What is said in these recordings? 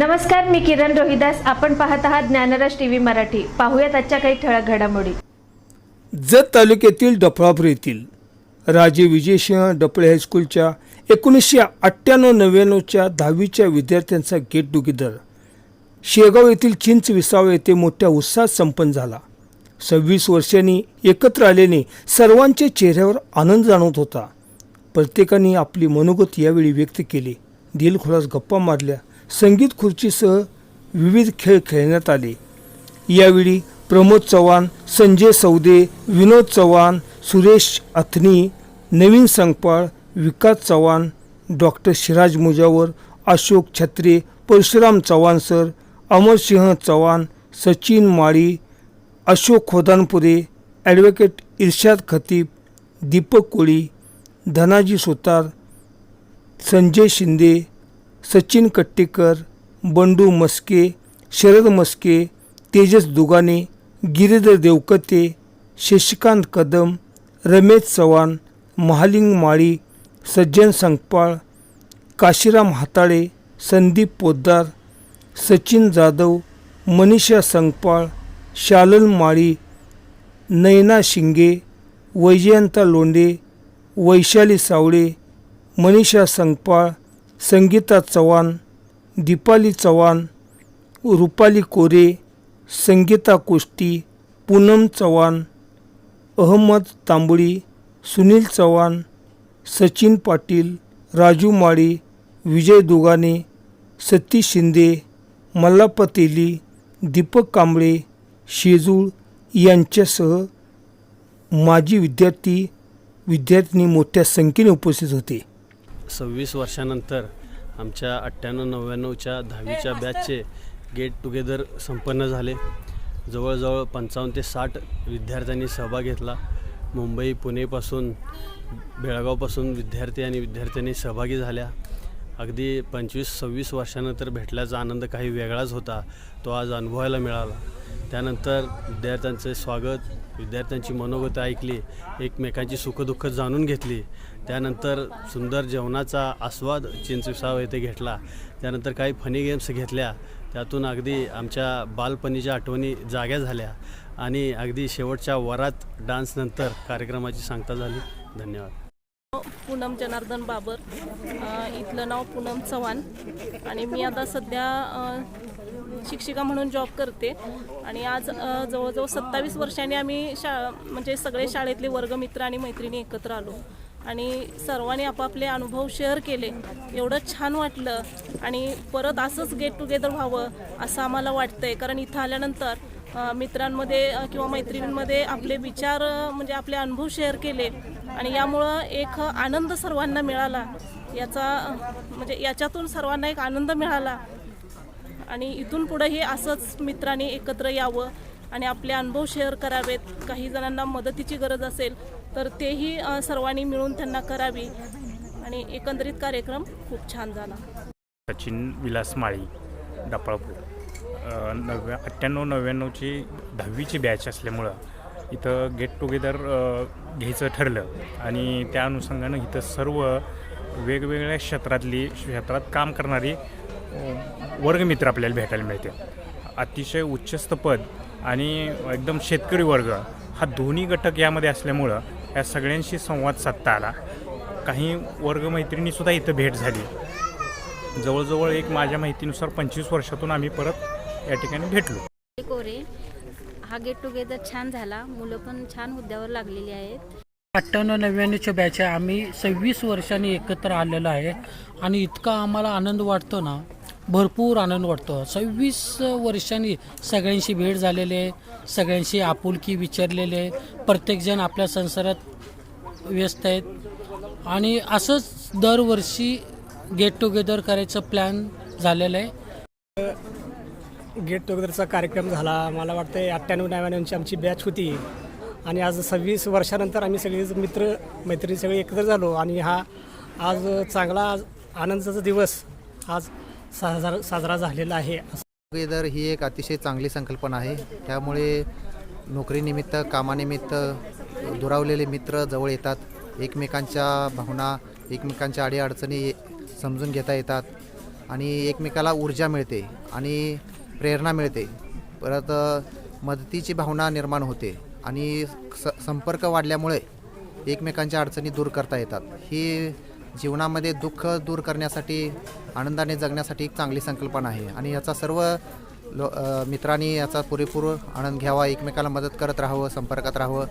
नमस्कार मी किरण रोहिदास. आपण पाहत आहात ज्ञानराज टी व्ही मराठी. पाहूयात आजच्या काही ठळक घडामोडी. जत तालुक्यातील डफळापूर येथील राजे विजयसिंह डफळे हायस्कूलच्या एकोणीसशे अठ्ठ्याण्णव नव्याण्णवच्या दहावीच्या विद्यार्थ्यांचा गेट टुगेदर. शेगाव येथील चिंच विसावा येथे मोठ्या उत्साहात संपन्न झाला. सव्वीस वर्षांनी एकत्र आल्याने सर्वांच्या चेहऱ्यावर आनंद जाणवत होता. प्रत्येकाने आपली मनोगत यावेळी व्यक्त केली. दिलखुलास गप्पा मारल्या. संगीत खुर्चीसह विविध खेळ खेळण्यात आले. यावेळी Pramod Chavan Sanjay Saude Vinod Chavan Suresh Athani Naveen Sangpal Vikas Chavan doctor Shiraj Mujawar Ashok Chhatre Parshuram Chavan sir Amarsinh Chavan Sachin Mali Ashok Khodanpure advocate Irshad Khatib Deepak Koli Dhanaji Sutar Sanjay Shinde Sachin Kattikar Bandu Maske Sharad Maske Tejas Dugane Giridhar Devkate Shashikant Kadam Ramesh Chavan Mahaling Mali Sajjan Sangpal Kashiram Hatale Sandeep Poddar Sachin Jadhav Manisha Sangpal Shalan Mali Nayana Shinge Vaijayanta Londe Vaishali सावळे मनीषा संगपाळ संगीता चव्हाण दीपाली चव्हाण रुपाली कोरे संगीता कोष्टी पूनम चव्हाण अहमद तांबडी सुनील चव्हाण सचिन पाटील राजू माळी विजय दुगाने सतीश शिंदे मल्लापतेली तेली दीपक कांबळे शेजूळ यांच्यासह माजी विद्यार्थी विद्यार्थिनी मोठ्या संख्येने उपस्थित होते. सव्वीस वर्षानंतर आमच्या अठ्ठ्याण्णव नव्याण्णवच्या दहावीच्या बॅचचे गेट टुगेदर संपन्न झाले. जवळजवळ पंचावन्न ते साठ विद्यार्थ्यांनी सहभाग घेतला. मुंबई पुणेपासून बेळगावपासून विद्यार्थी आणि विद्यार्थ्यांनी सहभागी झाल्या. अगदी पंचवीस सव्वीस वर्षानंतर भेटल्याचा आनंद काही वेगळाच होता तो आज अनुभवायला मिळाला. त्यानंतर विद्यार्थ्यांचे स्वागत विद्यार्थ्यांची मनोगत ऐकली एकमेकांची सुखदुःख जाणून घेतली. त्यानंतर सुंदर जेवणाचा आस्वाद चिंचविसाव येथे घेतला. त्यानंतर काही फनी गेम्स घेतल्या. त्यातून अगदी आमच्या बालपणीच्या आठवणी जाग्या झाल्या आणि अगदी शेवटच्या वरात डान्सनंतर कार्यक्रमाची सांगता झाली. धन्यवाद. पूनम जनार्दन बाबर. इथलं नाव पूनम चव्हाण. आणि मी आता सध्या शिक्षिका म्हणून जॉब करते. आणि आज जवळजवळ सत्तावीस वर्षांनी आम्ही शा म्हणजे सगळे शाळेतले वर्गमित्र आणि मैत्रिणी एकत्र आलो. आणि सर्वांनी आपापले अनुभव शेअर केले. एवढं छान वाटलं. आणि परत असंच गेट टुगेदर व्हावं असं आम्हाला वाटतंय. कारण इथं आल्यानंतर मित्रांमध्ये किंवा मैत्रिणींमध्ये आपले विचार म्हणजे आपले अनुभव शेअर केले. आणि यामुळं एक आनंद सर्वांना मिळाला. याचा म्हणजे याच्यातून सर्वांना एक आनंद मिळाला. आणि इथून पुढंही असंच मित्रांनी एकत्र यावं आणि आपले अनुभव शेअर करावेत. काही जणांना मदतीची गरज असेल तर तेही सर्वांनी मिळून त्यांना करावी. आणि एकंदरीत कार्यक्रम खूप छान झाला. सचिन विलास माळी डपाळपूर नव्या अठ्ठ्याण्णव नव्याण्णवची दहावीची बॅच असल्यामुळं इथं गेट टुगेदर घ्यायचं ठरलं. आणि त्या अनुषंगानं इथं सर्व वेगवेगळ्या क्षेत्रातली क्षेत्रात काम करणारी वर्गमित्र आपल्याला भेटायला मिळते. अतिशय उच्चस्त पद आणि एकदम शेतकरी वर्ग हा दोन्ही घटक यामध्ये असल्यामुळं या सगळ्यांशी संवाद साधता आला. काही वर्गमैत्रिणीसुद्धा इथं भेट झाली. जवळजवळ एक माझ्या माहितीनुसार पंचवीस वर्षातून आम्ही परत या ठिकाणी भेटलो. कोरे हा गेट टुगेदर छान झाला. मुलं पण छान हुद्द्यावर लागलेली आहेत. अठ्ठ्याण्णव नव्याण्णवच्या बॅच आहे आम्ही सव्वीस वर्षांनी एकत्र आलेलो आहे. आणि इतका आम्हाला आनंद वाटतो ना भरपूर आनंद वाटतो. सव्वीस वर्षांनी सगळ्यांशी भेट झालेली आहे सगळ्यांशी आपुलकी विचारलेले आहे. प्रत्येकजण आपल्या संसारात व्यस्त आहेत. आणि असंच दरवर्षी गेट टुगेदर करायचं प्लॅन झालेलं आहे. गेट टुगेदरचा कार्यक्रम झाला. मला वाटतं अठ्ठ्याण्णव नव्याण्णवची आमची बॅच होती. आणि आज सव्वीस वर्षानंतर आम्ही सगळे मित्र मैत्रिणी सगळे एकत्र झालो आणि हा आज चांगला आनंदाचा दिवस आज साजरा साजरा झालेला आहे. टुगेदर ही एक अतिशय चांगली संकल्पना आहे. त्यामुळे नोकरीनिमित्त कामानिमित्त दुरावलेले मित्र जवळ येतात. एकमेकांच्या भावना एकमेकांच्या अडीअडचणी समजून घेता येतात आणि एकमेकाला ऊर्जा मिळते आणि प्रेरणा मिळते. परत मदतीची भावना निर्माण होते. आणि स संपर्क वाढल्यामुळे एकमेकांच्या अडचणी दूर करता येतात. ही जीवनामध्ये दुःख दूर करण्यासाठी आनंदाने जगण्यासाठी एक चांगली संकल्पना आहे. आणि याचा सर्व लो मित्रांनी याचा पुरेपूर आनंद घ्यावा एकमेकाला मदत करत राहावं संपर्कात राहावं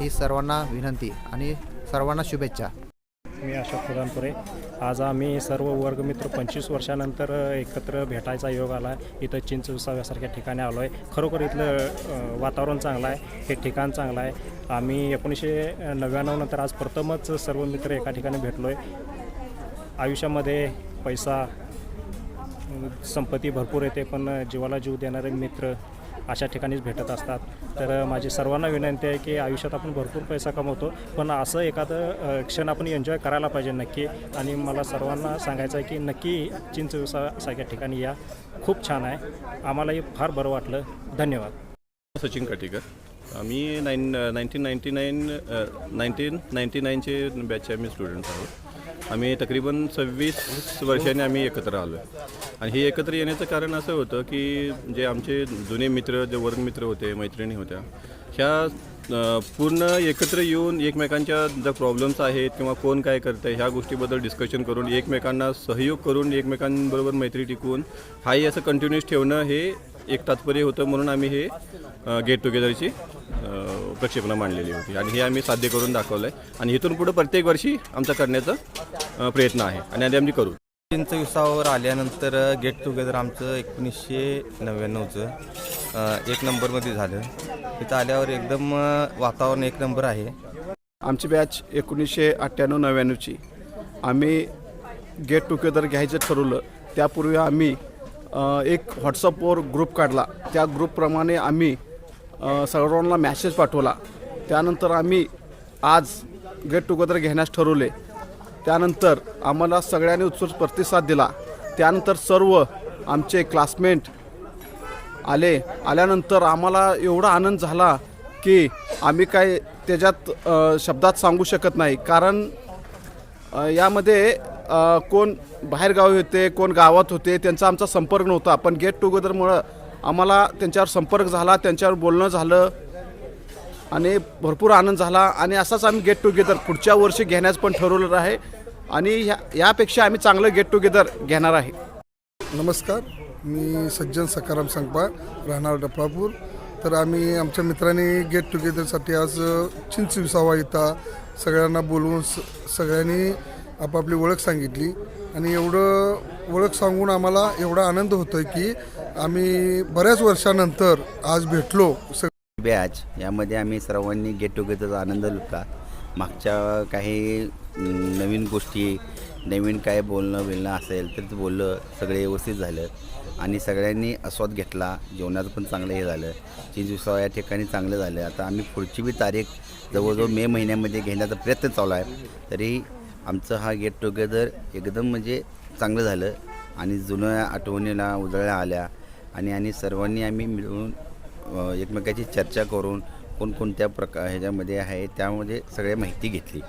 ही सर्वांना विनंती. आणि सर्वांना शुभेच्छा. मी अशोक प्रधानपुरे आज आम्ही सर्व वर्गमित्र पंचवीस वर्षानंतर एकत्र भेटायचा योग आला इथं चिंच उसाव्यासारख्या ठिकाणी आलो आहे खरोखर इथलं वातावरण चांगलं आहे. हे ठिकाण चांगलं आहे. आम्ही एकोणीसशे नव्याण्णव नंतर आज प्रथमच सर्व मित्र एका ठिकाणी भेटलो आहे आयुष्यामध्ये पैसा संपत्ती भरपूर येते पण जीवाला जीव देणारे मित्र अशा ठिकाणीच भेटत असतात. तर माझी सर्वांना विनंती आहे की आयुष्यात आपण भरपूर पैसा कमवतो पण असं एखादं क्षण आपण एन्जॉय करायला पाहिजे नक्की. आणि मला सर्वांना सांगायचं आहे की नक्की चिंच सारख्या ठिकाणी या. खूप छान आहे. आम्हालाही फार बरं वाटलं. धन्यवाद. सचिन काटीकर. आम्ही nine nineteen ninety nine nineteen ninety नाईनचे बॅचचे आम्ही स्टुडंट आहोत आम्ही तकरीबन सव्वीस वर्षांनी आम्ही एकत्र आलो आणि हे एकत्र येण्याचं कारण असं होतं की जे आमचे जुने मित्र जे वर्गमित्र होते मैत्रिणी होत्या ह्या पूर्ण एकत्र येऊन एकमेकांच्या ज्या प्रॉब्लेम्स आहेत किंवा कोण काय करतं आहे ह्या गोष्टीबद्दल डिस्कशन करून एकमेकांना सहयोग करून एकमेकांबरोबर मैत्री टिकवून हाही असं कंटिन्युअस ठेवणं हे एक तात्पर्य होतं म्हणून आम्ही हे गेट टुगेदरची प्रक्षेपणा मांडलेली होती. आणि हे आम्ही साध्य करून दाखवलं आहे आणि इथून पुढं प्रत्येक वर्षी आमचा करण्याचा प्रयत्न आहे. आणि आधी आम्ही करू. चिंच विसावर आल्यानंतर गेट टुगेदर आमचं एकोणीसशे नव्याण्णवचं एक नंबरमध्ये झालं. इथं आल्यावर एकदम वातावरण एक नंबर आहे. आमची बॅच एकोणीसशे अठ्ठ्याण्णव नव्याण्णवची. आम्ही गेट टुगेदर घ्यायचं ठरवलं. त्यापूर्वी आम्ही एक व्हॉट्सअपवर ग्रुप काढला. त्या ग्रुपप्रमाणे आम्ही सर्वांना मॅसेज पाठवला. त्यानंतर आम्ही आज गेट टुगेदर घेण्यास ठरवले. त्यानंतर आम्हाला सगळ्यांनी उत्सुक प्रतिसाद दिला. त्यानंतर सर्व आमचे क्लासमेट आले. आल्यानंतर आम्हाला एवढा आनंद झाला की आम्ही काय त्याच्यात शब्दात सांगू शकत नाही. कारण यामध्ये कोण बाहेरगावी होते कोण गावात होते त्यांचा आमचा संपर्क नव्हता. पण गेट टुगेदरमुळं आम्हाला त्यांच्यावर संपर्क झाला त्यांच्यावर बोलणं झालं आणि भरपूर आनंद झाला आणि असाच आम्ही गेट टुगेदर पुढच्या वर्षी घेण्यास पण ठरवलेलं आहे आणि ह्या यापेक्षा आम्ही चांगलं गेट टुगेदर घेणार आहे. नमस्कार मी सज्जन सकाराम संगपा राहणार डफळापूर तर आम्ही आमच्या मित्रांनी गेट टुगेदरसाठी आज चिंच विसावा येता सगळ्यांना बोलवून स सगळ्यांनी आपापली ओळख सांगितली. आणि एवढं ओळख सांगून आम्हाला एवढा आनंद होतो आहे की आम्ही बऱ्याच वर्षानंतर आज भेटलो. स बॅच यामध्ये आम्ही सर्वांनी गेट टुगेदरचा आनंद लुटला. मागच्या काही नवीन गोष्टी नवीन काय बोलणं बिलणं असेल तर ते बोललं सगळे व्यवस्थित झालं. आणि सगळ्यांनी आस्वाद घेतला जेवणाचं पण चांगलं हे झालं. चिंच उत्सव या ठिकाणी चांगलं झालं. आता आम्ही पुढची बी तारीख जवळजवळ मे महिन्यामध्ये घेण्याचा प्रयत्न चालू आहे. तरी आमचं हा गेट टुगेदर एकदम म्हणजे चांगलं झालं. आणि जुन्या आठवणीला उजळ्या आल्या. आणि आणि सर्वांनी आम्ही मिळून एकमेकाची चर्चा करून कोणकोणत्या प्रकार ह्याच्यामध्ये आहे त्यामध्ये सगळ्या माहिती घेतली.